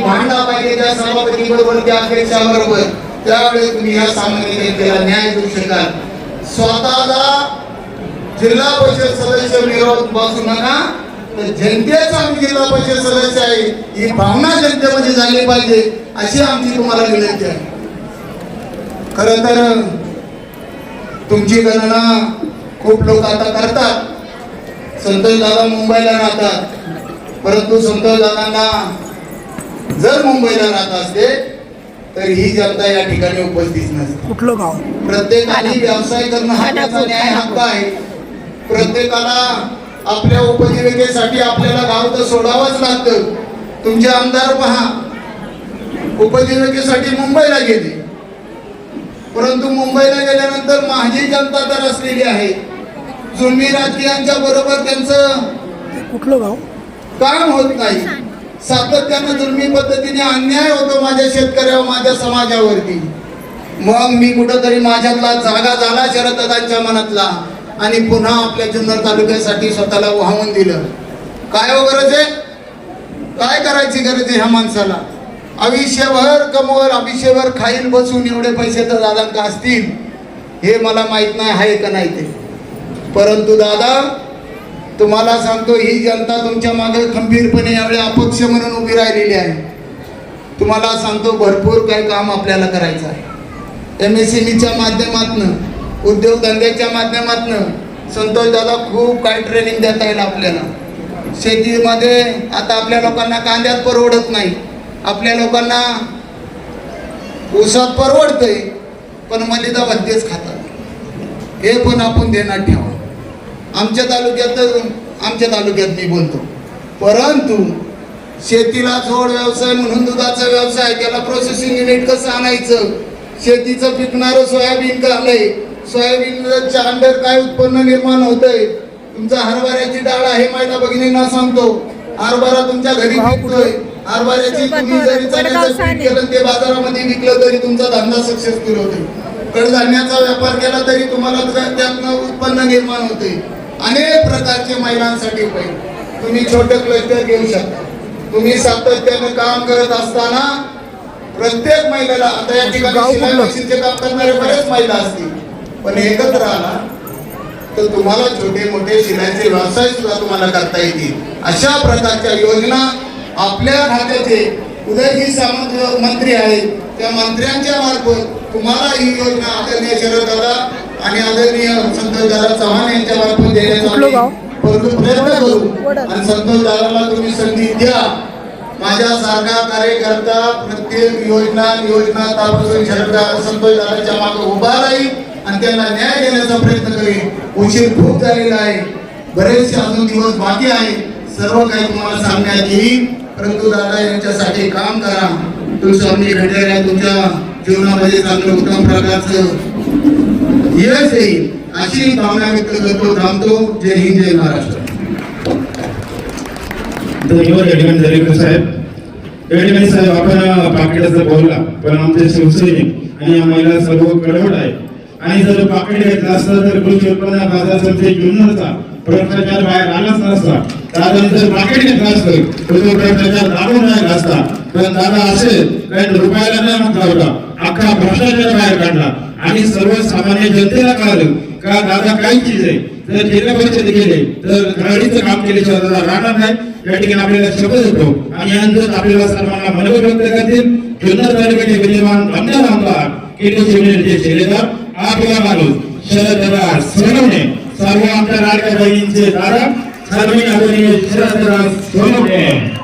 भांडा पाहिजे त्या सभापती बरोबर त्या त्यावेळेस तुम्ही या सामान्य जनतेला न्याय देऊ शकाल. स्वतःला जिल्हा परिषद सदस्य मिळवत बसू नका. तर जनतेचा आम्ही जिल्हा परिषद सदस्य आहे. ही भावना जनतेमध्ये झाली पाहिजे. अशी आमची तुम्हाला विनंती आहे. खर तर तुमची गणना खूप लोक आता करतात. संतोष दादा मुंबईला राहतात. परंतु संतोष दादांना जर मुंबईला राहत असते तर ही जनता या ठिकाणी उपस्थित नसते. कुठलं गाव? प्रत्येकाने व्यवसाय करणं हा त्याचा न्याय हक्क आहे. प्रत्येकाला आपल्या उपजीविकेसाठी आपल्याला गाव तर सोडावंच लागतं. तुमचे आमदार पहा. उपजीविकेसाठी मुंबईला गेले. परंतु मुंबईला गेल्यानंतर माझी जनता तर असलेली आहे. जुलमी राजकीयांच्या बरोबर त्यांचं कुठलं गाव? काम होत नाही. सातत्यानं जुलमी पद्धतीने अन्याय होतो माझ्या शेतकऱ्यावर माझ्या समाजावरती मग मी कुठंतरी माझ्यातला जागा झाला शरददादांच्या मनातला आणि पुन्हा आपल्या जुन्नर तालुक्यासाठी स्वतःला वाहून दिलं. काय हो गरज आहे? काय करायची गरज आहे ह्या माणसाला? आयुष्यभर कमवर आयुष्यभर खाईल बसून एवढे पैसे तर दादांका असतील. हे मला माहीत नाही आहे का नाही ते? परंतु दादा तुम्हाला सांगतो ही जनता तुमच्या मागे खंबीरपणे यावेळी अपक्ष म्हणून उभी राहिलेली आहे. तुम्हाला सांगतो भरपूर काही काम आपल्याला करायचं आहे. एम एस च्या माध्यमातून उद्योगधंद्याच्या माध्यमातून संतोष दादा खूप काही ट्रेनिंग देता येईल आपल्याला. शेतीमध्ये आता आपल्या लोकांना कांद्यात परवडत नाही. आपल्या लोकांना ऊसात परवडतंय पण मलिदा भलतेच खातात. हे पण आपण देण्यात ठेवा. आमच्या तालुक्यात आमच्या तालुक्यात मी बोलतो. परंतु शेतीला जोड व्यवसाय म्हणून दुधाचा व्यवसाय त्याला प्रोसेसिंग युनिट कसं आणायचं? शेतीचं पिकणारं सोयाबीन का आलंय सोयाबीनच्या अंडर काय उत्पन्न निर्माण होतंय? तुमचा हरभऱ्याची डाळ आहे माहिती भगिनींना सांगतो. हरभरा तुमच्या घरी भाव पिकतोय. हरभऱ्याची तुम्ही जरी चण्याचं पीठ केलं ते बाजारामध्ये विकलं तरी तुमचा धंदा सक्सेसफुल होतोय. कडधान्याचा व्यापार केला तरी तुम्हाला त्या- त्यातनं उत्पन्न निर्माण होते अनेक प्रकारचे महिलांसाठी उपाय तुम्ही छोटे क्लस्टर घेऊ शकता. तुम्ही सातत्याने काम करत असताना प्रत्येक महिलेला आता या ठिकाणी काम करणारे बरेच महिला असतील. पण एकत्र आला तर तुम्हाला छोटे मोठे शिलाईचे व्यवसाय सुद्धा तुम्हाला करता येतील. अशा प्रकारच्या योजना आपल्या खात्याचे उदयजी सामंत मंत्री आहेत. त्या मंत्र्यांच्या मार्फत तुम्हाला ही योजना आदरणीय शरद दादा आणि आदरणीय संतोष दादा चव्हाण यांच्या मार्फत देण्याचा? आम्ही प्रयत्न करू. आणि संतोष दादाला तुम्ही संधी द्या. कार्यकर्ता प्रत्येक योजना योजना तापासून संतोष दादाच्या मागे उभा राहील आणि त्यांना न्याय देण्याचा प्रयत्न करेल. उशीर खूप झालेला आहे. बरेचसे अजून दिवस बाकी आहे सर्व काही तुम्हाला सांगण्यात येईल. परंतु दादा यांच्यासाठी काम करा. तुमच्या मी घडलेल्या तुमच्या जीवनामध्ये चांगलं उत्तम प्रकारचं यश येईल. अशी भावना व्यक्त करतो थांबतो. जय हिंद जय महाराष्ट्र. धन्यवाद एडमिन दरेकर साहेब? एडमिन साहेब आपण बोलला पण आमचे शिवसैनिक आणि आम्हाला सर्व आहे. आणि जर पाकिट घेतलं तर कृषी उत्पन्न बाजार समिती जुन्नरचा भ्रष्टाचार बाहेर आलाच नसता. दादा पाकिट घेतलं असतं तर तो भ्रष्टाचार दाबून राहिला असता. पण दादा असेल काही रुपयाला नाही म्हटला होता. अख्खा भ्रष्टाचार बाहेर काढला. आणि सर्वसामान्य जनतेला कळालं. का दादा काय चीज आहे? जर जिल्हा परिषद गेले. तर घराडीचं काम केल्याशिवाय दादा राहणार नाही या ठिकाणी आपल्याला शपथ देतो. आणि यानंतर आपल्याला सर्वांना मनोगत व्यक्त करतील. जुन्नर तालुक्याचे विद्यमान आमदार आमदार केंद्र शिवनेचे शिलेदार आपला माणूस. शरदराज सोनवणे. सर्व आमच्या लाडक्या बहिणींचे दादा. सर्व आदरणीय शरदराज सोनवणे.